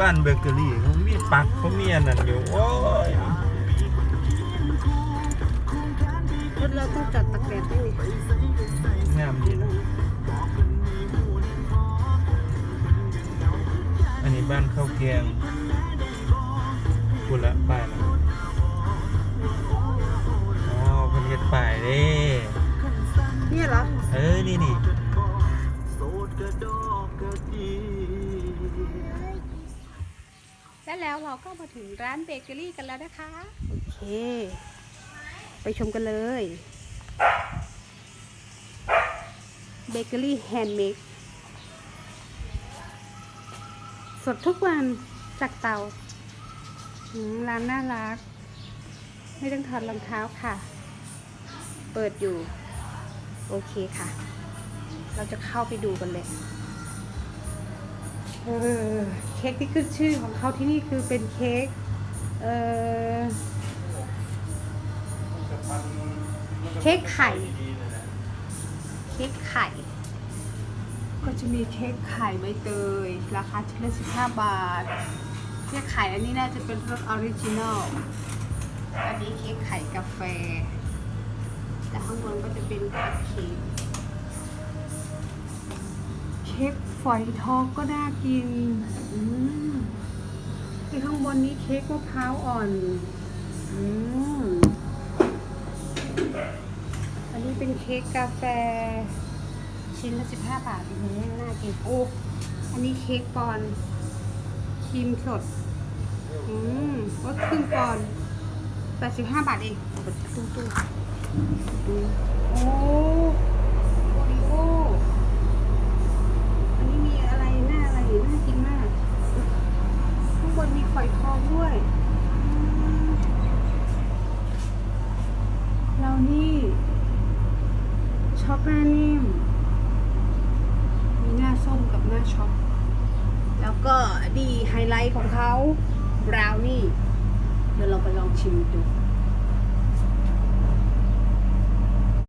บ้านเบเกอรี่เขามีปักเขามีอันนั้นอยู่โอ้ยรถเราต้องจอดตากแดดด้วยนี่งามดีนะอันนี้บ้านข้าวแกงคุณละป้ายละอ๋อเพิ่นเฮ็ดป้ายเด้เนี่ยเหรอ เออ นี่นี่ และแล้วเราก็มาถึงร้านเบเกอรี่กันแล้วนะคะ โอเค ไปชมกันเลยเบเกอรี่แฮนด์เมดสดทุกวันจากเตาร้านน่ารัก ไม่ต้องถอดรองเท้าค่ะ เปิดอยู่ โอเคค่ะ เราจะเข้าไปดูกันเลย เออเค้กที่ขึ้นชื่อของเขาที่นี่คือเป็นเค้กเออเค้กไข่ เค้กไข่ ก็จะมีเค้กไข่ใบเตย ราคาชิ้นละ15บาท เค้กไข่อันนี้น่าจะเป็นรสออริจินอล อันนี้เค้กไข่กาแฟ แต่ข้างบนก็จะเป็นคัพเค้ก ค้กฝอยทองก็น่ากินอืมที่ข้างบนนี้เค้กมะพร้าวอ่อน อืมอันนี้เป็นเค้กกาแฟ ชิ้นละสิบห้าบาทอืมน่ากินโอ้อันนี้เค้กปอนครีมสด อืมว่าครึ่งปอนแปดสิบห้าบาทเองตู้ตู้ดูโอ้โอริโอ อันนี้มีอะไรหน้าอะไรน่ากินมาก ข้างบนมี ฝอยทองด้วยเรานี่ช็อกหน้านิ่มมีหน้าส้มกับหน้าช็อป แล้วก็ดีไฮไลท์ของเขาบราวนี่ เดี๋ยวเราไปลองชิมดู